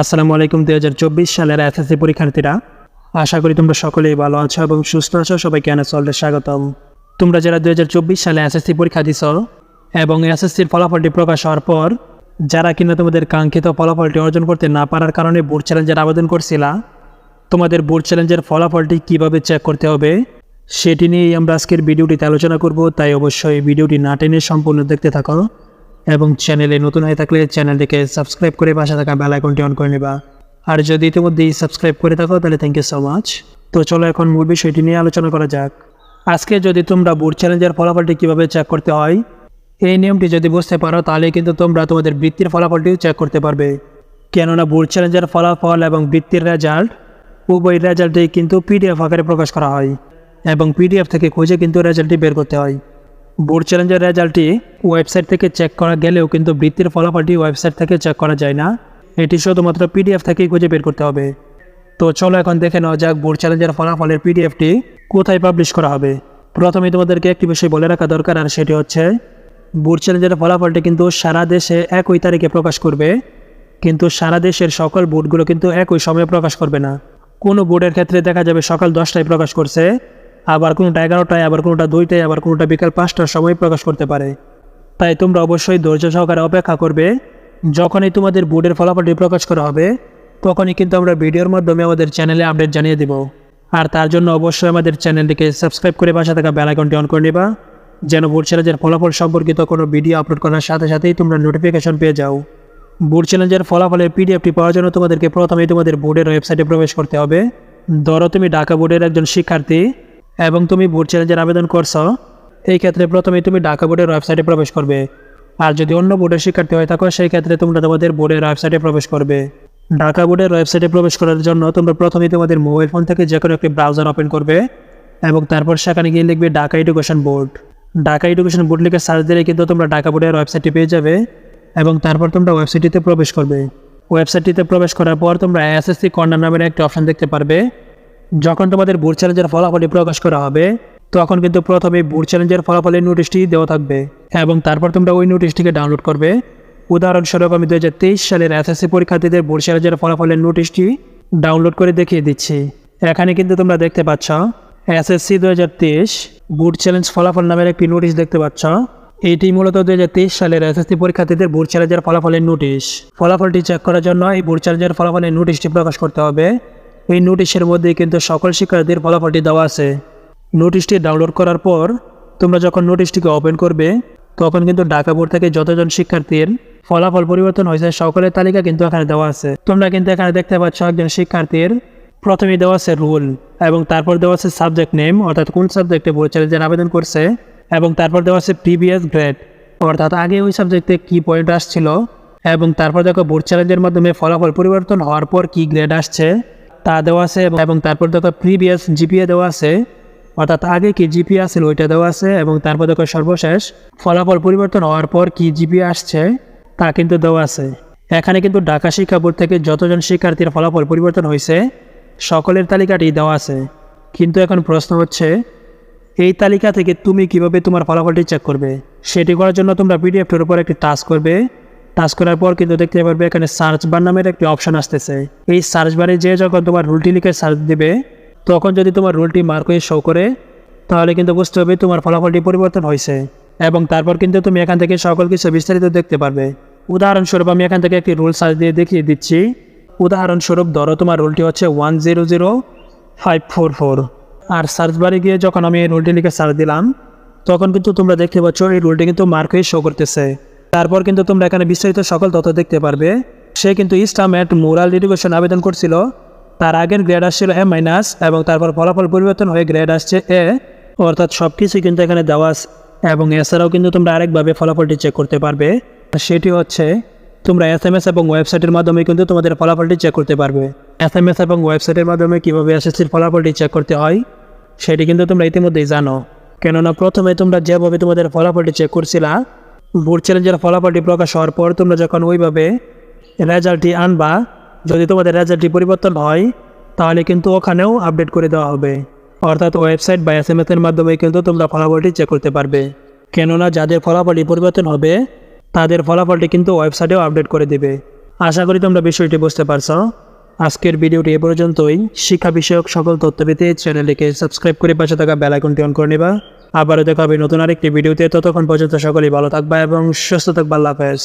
আসসালামু আলাইকুম, দুই হাজার চব্বিশ সালের এসএসসি পরীক্ষার্থীরা। আশা করি তোমরা সকলেই ভালো আছো এবং সুস্থ আছো। সবাইকে চলতে স্বাগতম। তোমরা যারা দুই হাজার চব্বিশ সালে এসএসসি পরীক্ষা দিছ এবং এসএসসির ফলাফলটি প্রকাশ হওয়ার পর, যারা কিনা তোমাদের কাঙ্ক্ষিত ফলাফলটি অর্জন করতে না পারার কারণে বোর্ড চ্যালেঞ্জের আবেদন করছিলা, তোমাদের বোর্ড চ্যালেঞ্জের ফলাফলটি কীভাবে চেক করতে হবে, সেটি নিয়েই আমরা আজকের ভিডিওটিতে আলোচনা করব। তাই অবশ্যই ভিডিওটি না টেনে সম্পূর্ণ দেখতে থাকো। এবং চ্যানেলে নতুন হয়ে থাকলে চ্যানেলটিকে সাবস্ক্রাইব করে পাশে থাকা বেল আইকনটি অন করে নেবা। আর যদি ইতিমধ্যেই সাবস্ক্রাইব করে থাকো, তাহলে থ্যাংক ইউ সো মাচ তো চলো এখন মূল বিষয়টি নিয়ে আলোচনা করা যাক। আজকে যদি তোমরা বুট চ্যালেঞ্জের ফলাফলটি কীভাবে চেক করতে হয়, এই নিয়মটি যদি বুঝতে পারো, তাহলে কিন্তু তোমরা তোমাদের বৃত্তির ফলাফলটিও চেক করতে পারবে। কেননা বুট চ্যালেঞ্জের ফলাফল এবং বৃত্তির রেজাল্ট উভয় রেজাল্টই কিন্তু পিডিএফ আকারে প্রকাশ করা হয় এবং পিডিএফ থেকে খুঁজে কিন্তু রেজাল্টটি বের করতে হয়। বোর্ড চ্যালেঞ্জের রেজাল্টটি ওয়েবসাইট থেকে চেক করা গেলেও কিন্তু বৃত্তির ফলাফলটি ওয়েবসাইট থেকে চেক করা যায় না। এটি শুধুমাত্র পিডিএফ থেকেই খুঁজে বের করতে হবে। তো চলো এখন দেখে নেওয়া যাক বোর্ড চ্যালেঞ্জের ফলাফলের পিডিএফটি কোথায় পাবলিশ করা হবে। প্রথমে তোমাদেরকে একটি বিষয় বলে রাখা দরকার, আর সেটি হচ্ছে বোর্ড চ্যালেঞ্জের ফলাফলটি কিন্তু সারা দেশে একই তারিখে প্রকাশ করবে। কিন্তু সারা দেশের সকল বোর্ডগুলো কিন্তু একই সময়ে প্রকাশ করবে না। কোনো বোর্ডের ক্ষেত্রে দেখা যাবে সকাল দশটায় প্রকাশ করছে। আবার কোনোটা এগারোটায়, আবার কোনোটা দুইটায়, আবার কোনোটা বিকাল পাঁচটার সময় প্রকাশ করতে পারে। তাই তোমরা অবশ্যই ধৈর্য সহকারে অপেক্ষা করবে। যখনই তোমাদের বোর্ডের ফলাফলটি প্রকাশ করা হবে, তখনই কিন্তু আমরা ভিডিওর মাধ্যমে আমাদের চ্যানেলে আপডেট জানিয়ে দেব। আর তার জন্য অবশ্যই আমাদের চ্যানেলটিকে সাবস্ক্রাইব করে পাশে থাকা বেল আইকনটি অন করে নেবা, যেন বোর্ড চ্যালেঞ্জের ফলাফল সম্পর্কিত কোনো ভিডিও আপলোড করার সাথে সাথেই তোমরা নোটিফিকেশন পেয়ে যাও। বোর্ড চ্যালেঞ্জের ফলাফলের পিডিএফটি পাওয়ার জন্য তোমাদেরকে প্রথমেই তোমাদের বোর্ডের ওয়েবসাইটে প্রবেশ করতে হবে। ধরো তুমি ঢাকা বোর্ডের একজন শিক্ষার্থী এবং তুমি বোর্ড চ্যালেঞ্জের আবেদন করছ, এই ক্ষেত্রে প্রথমে তুমি ঢাকা বোর্ডের ওয়েবসাইটে প্রবেশ করবে। আর যদি অন্য বোর্ডের শিক্ষার্থী হয়ে থাকো, সেই ক্ষেত্রে তোমরা তোমাদের বোর্ডের ওয়েবসাইটে প্রবেশ করবে। ঢাকা বোর্ডের ওয়েবসাইটে প্রবেশ করার জন্য তোমরা প্রথমেই তোমাদের মোবাইল ফোন থেকে যে কোনো একটি ব্রাউজার ওপেন করবে এবং তারপর সেখানে গিয়ে লিখবে Dhaka education board Dhaka education board লিখে সার্চ দিলে কিন্তু তোমরা ঢাকা বোর্ডের ওয়েবসাইটটি পেয়ে যাবে এবং তারপর তোমরা ওয়েবসাইটটিতে প্রবেশ করবে। ওয়েবসাইটটিতে প্রবেশ করার পর তোমরা এসএসসি কর্নার নামের একটি অপশন দেখতে পারবে। যখন তোমাদের বোর্ড চ্যালেঞ্জের ফলাফলটি প্রকাশ করা হবে, তখন কিন্তু প্রথমে বোর্ড চ্যালেঞ্জের ফলাফলের নোটিশটি দেওয়া থাকবে এবং তারপর তোমরা ওই নোটিশটিকে ডাউনলোড করবে। উদাহরণস্বরূপ আমি দু হাজার তেইশ সালের এসএসসি পরীক্ষার্থীদের বোর্ড চ্যালেঞ্জের ফলাফলের নোটিশটি ডাউনলোড করে দেখিয়ে দিচ্ছি। এখানে কিন্তু তোমরা দেখতে পাচ্ছ এসএসসি দু হাজার তেইশ বোর্ড চ্যালেঞ্জ ফলাফল নামের একটি নোটিশ দেখতে পাচ্ছ। এটি মূলত দু হাজার তেইশ সালের এসএসসি পরীক্ষার্থীদের বোর্ড চ্যালেঞ্জের ফলাফলের নোটিশ ফলাফলটি চেক করার জন্য এই বোর্ড চ্যালেঞ্জের ফলাফলের নোটিশটি প্রকাশ করতে হবে। এই নোটিশের মধ্যে কিন্তু সকল শিক্ষার্থীর ফলাফলটি দেওয়া আছে। নোটিশটি ডাউনলোড করার পর তোমরা যখন নোটিশটিকে ওপেন করবে, তখন কিন্তু ঢাকা বোর্ড থেকে যতজন শিক্ষার্থীর ফলাফল পরিবর্তন হয়েছে, সকলের তালিকা কিন্তু এখানে দেওয়া আছে। তোমরা কিন্তু এখানে দেখতে পাচ্ছ একজন শিক্ষার্থীর প্রথমে দেওয়া আছে রুল এবং তারপর দেওয়া আছে সাবজেক্ট নেম অর্থাৎ কোন সাবজেক্টে বোর্ড চ্যালেঞ্জের আবেদন করছে এবং তারপর দেওয়া আছে প্রিভিয়াস গ্রেড অর্থাৎ আগে ওই সাবজেক্টে কি পয়েন্ট আসছিল এবং তারপর দেখো বোর্ড চ্যালেঞ্জের মাধ্যমে ফলাফল পরিবর্তন হওয়ার পর কি গ্রেড আসছে। তা দেওয়া আছে এবং- তারপর দেখো প্রিভিয়াস জিপিএ দেওয়া আছে। অর্থাৎ আগে কি জিপিএ আসছিল ওইটা দেওয়া আছে এবং তারপর দেখো সর্বশেষ ফলাফল পরিবর্তন হওয়ার পর কি জিপিএ আসছে তা কিন্তু দেওয়া আছে। এখানে কিন্তু ঢাকা শিক্ষা বোর্ড থেকে যতজন শিক্ষার্থীর ফলাফল পরিবর্তন হয়েছে, সকলের তালিকাটি দেওয়া আছে। কিন্তু এখন প্রশ্ন হচ্ছে, এই তালিকা থেকে তুমি কীভাবে তোমার ফলাফলটি চেক করবে? সেটি করার জন্য তোমরা পিডিএফটির উপর একটি টাচ করবে। টাচ করার পর কিন্তু দেখতে পারবে এখানে সার্চ বার নামের একটি অপশন আসতেছে। এই সার্চ বারে যে যখন তোমার রুলটি লিখে সার্চ দিবে, তখন যদি তোমার রুলটি মার্ক হয়ে শো করে, তাহলে কিন্তু বুঝতে হবে তোমার ফলাফলটি পরিবর্তন হয়েছে। এবং তারপর কিন্তু তুমি এখান থেকে সকল কিছু বিস্তারিত দেখতে পারবে। উদাহরণস্বরূপ আমি এখান থেকে একটি রুল সার্চ দিয়ে দেখিয়ে দিচ্ছি। উদাহরণস্বরূপ ধরো তোমার রুলটি হচ্ছে one zero zero five four four আর সার্চ বারে গিয়ে যখন আমি এই রুলটি লিখে সার্চ দিলাম, তখন কিন্তু তোমরা দেখতে পাচ্ছ এই রুলটি কিন্তু মার্ক হয়ে শো করতেছে। তারপর কিন্তু তোমরা এখানে বিস্তারিত সকল তথ্য দেখতে পারবে। সে কিন্তু ইস্টাম অ্যাট মোরাল এডুকেশন আবেদন করছিল। তার আগের গ্রেড আসছিল এ মাইনাস এবং তারপর ফলাফল পরিবর্তন হয়ে গ্রেড আসছে এ অর্থাৎ সব কিছুই কিন্তু এখানে দেওয়া এবং এছাড়াও কিন্তু তোমরা আরেকভাবে ফলাফলটি চেক করতে পারবে। সেটি হচ্ছে, তোমরা এস এম এস এবং ওয়েবসাইটের মাধ্যমে কিন্তু তোমাদের ফলাফলটি চেক করতে পারবে। এস এম এস এবং ওয়েবসাইটের মাধ্যমে কীভাবে এসএসসির ফলাফলটি চেক করতে হয়, সেটি কিন্তু তোমরা ইতিমধ্যেই জানো। কেননা প্রথমে তোমরা যেভাবে তোমাদের ফলাফলটি চেক করছিলা বোর্ড চ্যালেঞ্জের ফলাফলটি প্রকাশ হওয়ার পর তোমরা যখন ওইভাবে রেজাল্টটি আনবা, যদি তোমাদের রেজাল্টটি পরিবর্তন হয়, তাহলে কিন্তু ওখানেও আপডেট করে দেওয়া হবে। অর্থাৎ ওয়েবসাইট বা এস এম এর মাধ্যমে কিন্তু তোমরা ফলাফলটি চেক করতে পারবে। কেননা যাদের ফলাফলটি পরিবর্তন হবে, তাদের ফলাফলটি কিন্তু ওয়েবসাইটেও আপডেট করে দেবে। আশা করি তোমরা বিষয়টি বুঝতে পারছ। আজকের ভিডিওটি এ পর্যন্তই। শিক্ষা বিষয়ক সকল তথ্য পেতে চ্যানেলটিকে সাবস্ক্রাইব করে পাশে থাকা বেল আইকনটি অন করে নেবা। আবারও দেখা হবে নতুন আরেকটি ভিডিওতে। ততক্ষণ পর্যন্ত সকলেই ভালো থাকবা এবং সুস্থ থাকবা। আল্লাহ হাফেজ।